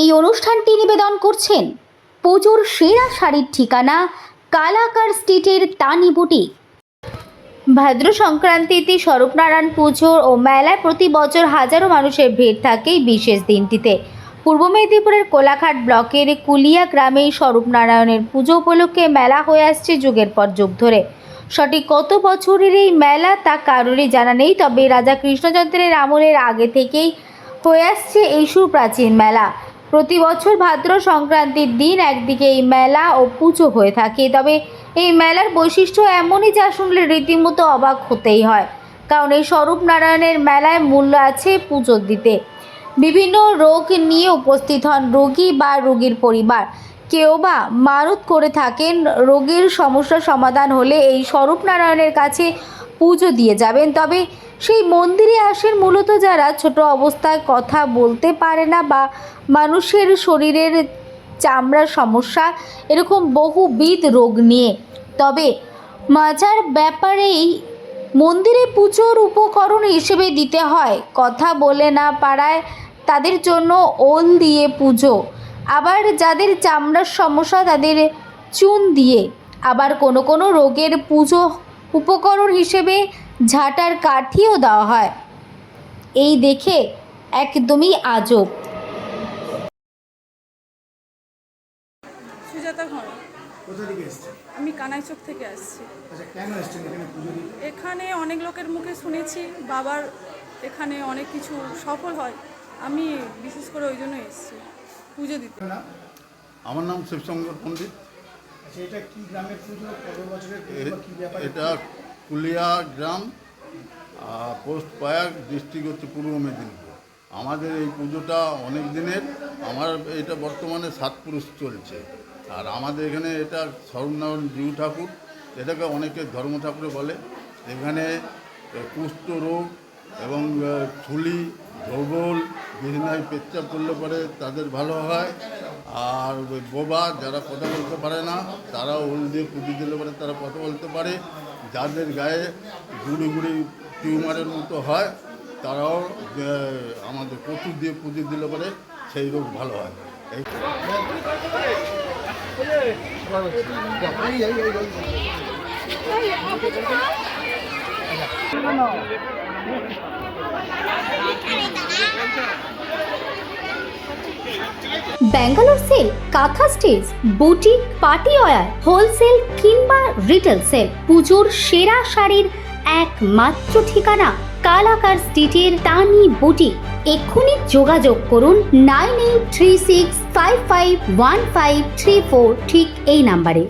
এই অনুষ্ঠানটি নিবেদন করছেন পুজোর সেরা শাড়ির ঠিকানা কালাকার স্ট্রিটের তানি বুটিক। ভাদ্র সংক্রান্তিতে স্বরূপনারায়ণ পুজো ও মেলায় প্রতি বছর হাজারো মানুষের ভিড় থাকে এই বিশেষ দিনটিতে। পূর্ব মেদিনীপুরের কোলাঘাট ব্লকের কুলিয়া গ্রামে স্বরূপনারায়ণের পুজো উপলক্ষে মেলা হয়ে আসছে যুগের পর যুগ ধরে। সঠিক কত বছরের এই মেলা তা কারোরই জানা নেই, তবে রাজা কৃষ্ণচন্দ্রের আমলের আগে থেকেই হয়ে আসছে এই সুপ্রাচীন মেলা। প্রতি বছর ভাদ্র সংক্রান্তির দিন একদিকে এই মেলা ও পুজো হয়ে থাকে। তবে এই মেলার বৈশিষ্ট্য এমনই যা শুনলে রীতিমতো অবাক হতেই হয়। কারণ এই স্বরূপ নারায়ণের মেলায় মূল্য আছে পুজো দিতে। বিভিন্ন রোগ নিয়ে উপস্থিত হন রোগী বা রোগীর পরিবার। কেউ বা মানত করে থাকেন, রোগীর সমস্যা সমাধান হলে এই স্বরূপ নারায়ণের কাছে পুজো দিয়ে যাবেন। তবে সেই মন্দিরে আসেন মূলত যারা ছোট অবস্থায় কথা বলতে পারে না বা মানুষের শরীরের চামড়ার সমস্যা, এরকম বহুবিধ রোগ নিয়ে। তবে মাজার ব্যাপারেই মন্দিরে পুজোর উপকরণ হিসেবে দিতে হয়। কথা বলে না পারায় তাদের জন্য ওল দিয়ে পুজো। আবার যাদের চামড়ার সমস্যা তাদের চুন দিয়ে। আবার কোনো কোনো রোগের পুজো উপকরণ হিসেবে ঝাঁটার কাঠিও দেওয়া হয়। এই দেখে একদমই আজব। সুজাতা ঘর কোথা থেকে এসছেন? আমি কানাইচক থেকে আসছি। আচ্ছা কেন এসছেন এখানে পুজো দিতে? এখানে অনেক লোকের মুখে শুনেছি বাবার এখানে অনেক কিছু সফল হয়। আমি বিশেষ করে ওই জন্য এসেছি পুজো দিতে। না আমার নাম শিবশঙ্কর পণ্ডিত। ব্যাপার? এটা কুলিয়া গ্রাম পোস্ট পায়াক ডিস্ট্রিক্ট হচ্ছে পূর্ব মেদিনীপুর। আমাদের এই পুজোটা অনেক দিনের। আমার এটা বর্তমানে সাত পুরুষ চলছে। আর আমাদের এখানে এটা স্বর্ণারায়ণ জিউ ঠাকুর, এটাকে অনেকে ধর্ম ঠাকুরে বলে। এখানে কুষ্ঠ রোগ এবং থুলি ধবল বিছনায় পেচ্চাপ করলে পরে তাদের ভালো হয়। আর ওই বোবা যারা কথা বলতে পারে না তারা ওল দিয়ে পুঁজি দিলে পরে তারা কথা বলতে পারে যাদের গায়ে গুড়ি গুড়ি টিউমারের মতো হয় তারাও আমাদের কচু দিয়ে পুঁজি দিলে পরে সেই রোগ ভালো হয় এই Bangalore sale kantha stitch boutique party wear wholesale কিংবা রিটেল সেল পুজোর সেরা শাড়ির একমাত্র ঠিকানা কালাকার স্ট্রিটের তানি বুটিক এক্ষুনি যোগাযোগ করুন nine eight three six five five one five three four, ঠিক এই নাম্বারে।